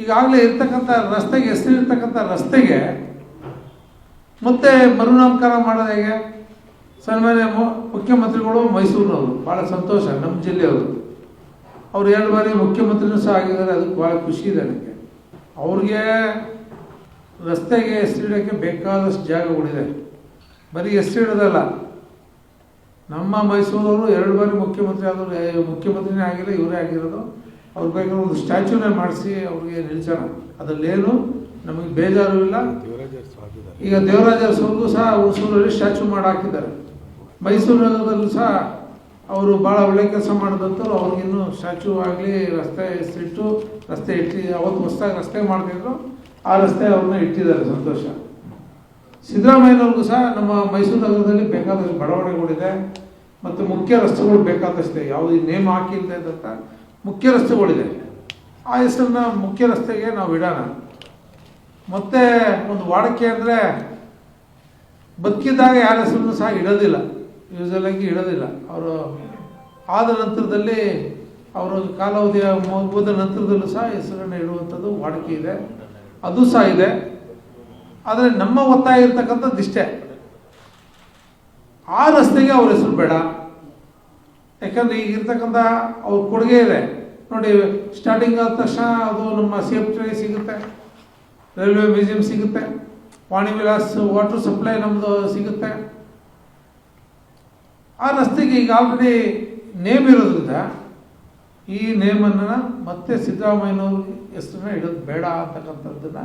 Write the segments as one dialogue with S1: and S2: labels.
S1: ಈಗಾಗಲೇ ಇರ್ತಕ್ಕಂಥ ರಸ್ತೆಗೆ ಹೆಸರಿರ್ತಕ್ಕಂಥ ರಸ್ತೆಗೆ ಮತ್ತೆ ಮರುನಾಮಕರಣ ಮಾಡೋದು ಹೇಗೆ? ಸನ್ಮಾನ್ಯ ಮುಖ್ಯಮಂತ್ರಿಗಳು ಮೈಸೂರಿನವರು ಭಾಳ ಸಂತೋಷ, ನಮ್ಮ ಜಿಲ್ಲೆಯವರು. ಅವ್ರು ಎರಡು ಬಾರಿ ಮುಖ್ಯಮಂತ್ರಿನೂ ಸಹ ಆಗಿದ್ದಾರೆ, ಅದಕ್ಕೆ ಭಾಳ ಖುಷಿ ಇದೆ ನನಗೆ. ಅವ್ರಿಗೆ ರಸ್ತೆಗೆ ಹೆಸರಿಡೋಕ್ಕೆ ಬೇಕಾದಷ್ಟು ಜಾಗಗಳಿದೆ. ಬರೀ ಹೆಸರಿಡೋದಲ್ಲ ನಮ್ಮ ಮೈಸೂರವರು ಎರಡು ಬಾರಿ ಮುಖ್ಯಮಂತ್ರಿ ಆದರೂ ಮುಖ್ಯಮಂತ್ರಿನೇ ಆಗಿಲ್ಲ, ಇವರೇ ಆಗಿರೋದು. ಅವ್ರ ಬೇಕಾದ್ರೆ ಒಂದು ಸ್ಟ್ಯಾಚ್ಯೂನೇ ಮಾಡಿಸಿ ಅವ್ರಿಗೆ ನಿಲ್ಸೋಣ ಅದರಲ್ಲೇನು ನಮಗೆ ಬೇಜಾರು ಇಲ್ಲ. ಈಗ ದೇವರಾಜ ಅರಸವ್ರಿಗೂ ಸಹ ಹುಸೂರಲ್ಲಿ ಸ್ಟ್ಯಾಚ್ಯೂ ಮಾಡಿ ಹಾಕಿದ್ದಾರೆ ಮೈಸೂರು ನಗರದಲ್ಲೂ ಸಹ ಅವರು ಭಾಳ ಒಳ್ಳೆ ಕೆಲಸ ಮಾಡಿದಂಥವ್ರು ಅವ್ರಿಗಿನ್ನೂ ಸ್ಟ್ಯಾಚ್ಯೂ ಆಗಲಿ, ರಸ್ತೆ ಹೆಸರಿಟ್ಟು ರಸ್ತೆ ಇಟ್ಟು, ಅವತ್ತು ಹೊಸ್ದಾಗಿ ರಸ್ತೆ ಮಾಡ್ತಿದ್ರು. ಆ ರಸ್ತೆ ಅವ್ರನ್ನ ಇಟ್ಟಿದ್ದಾರೆ ಸಂತೋಷ. ಸಿದ್ದರಾಮಯ್ಯನವ್ರಿಗೂ ಸಹ ನಮ್ಮ ಮೈಸೂರು ನಗರದಲ್ಲಿ ಬೇಕಾದಷ್ಟು ಬಡಾವಣೆಗಳಿದೆ. ಮತ್ತು ಮುಖ್ಯ ರಸ್ತೆಗಳು ಬೇಕಾದಷ್ಟೇ ಯಾವುದೇ ನೇಮ್ ಹಾಕಿಲ್ಲದೆ ಅಂತ ಮುಖ್ಯ ರಸ್ತೆಗಳಿದೆ. ಆ ಹೆಸರನ್ನ ಮುಖ್ಯ ರಸ್ತೆಗೆ ನಾವು ಇಡೋಣ. ಮತ್ತೆ ಒಂದು ವಾಡಿಕೆ ಅಂದರೆ ಬದುಕಿದ್ದಾಗ ಯಾರ ಹೆಸರನ್ನು ಸಹ ಇಡೋದಿಲ್ಲ. ಯೂಸಲಾಗಿ ಇಡೋದಿಲ್ಲ. ಅವರು ಆದ ನಂತರದಲ್ಲಿ ಅವರ ಕಾಲಾವಧಿಯ ಮುಗಿದ ನಂತರದಲ್ಲೂ ಸಹ ಹೆಸರನ್ನು ಇಡುವಂಥದ್ದು ವಾಡಿಕೆ ಇದೆ. ಅದು ಸಹ ಇದೆ. ಆದರೆ ನಮ್ಮ ಒತ್ತಾಯ ಇರ್ತಕ್ಕಂಥದ್ದು ಇಷ್ಟೇ. ಆ ರಸ್ತೆಗೆ ಅವ್ರ ಹೆಸರು ಬೇಡ. ಯಾಕಂದ್ರೆ ಈಗ ಇರ್ತಕ್ಕಂಥ ಅವ್ರ ಕೊಡುಗೆ ಇದೆ. ನೋಡಿ ಸ್ಟಾರ್ಟಿಂಗ್ ಆದ ತಕ್ಷಣ ಅದು ನಮ್ಮ ಸೇಫ್ಟಿ ಸಿಗುತ್ತೆ ರೈಲ್ವೆ ಮ್ಯೂಸಿಯಂ ಸಿಗುತ್ತೆ ವಾಣಿ ವಿಲಾಸ್ ವಾಟರ್ ಸಪ್ಲೈ ನಮ್ಮದು ಸಿಗುತ್ತೆ. ಆ ರಸ್ತೆಗೆ ಈಗ ಆಲ್ರೆಡಿ ನೇಮ್ ಇರೋದ್ರಿಂದ ಈ ನೇಮನ್ನು ಮತ್ತೆ ಸಿದ್ದರಾಮಯ್ಯನವ್ರ ಹೆಸರನ್ನ ಇಡೋದು ಬೇಡ ಅಂತಕ್ಕಂಥದ್ದನ್ನ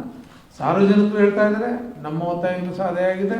S1: ಸಾರ್ವಜನಿಕರು ಹೇಳ್ತಾ ಇದ್ದಾರೆ. ನಮ್ಮ ಒತ್ತಾಯನೂ ಸಹ ಅದೇ ಆಗಿದೆ.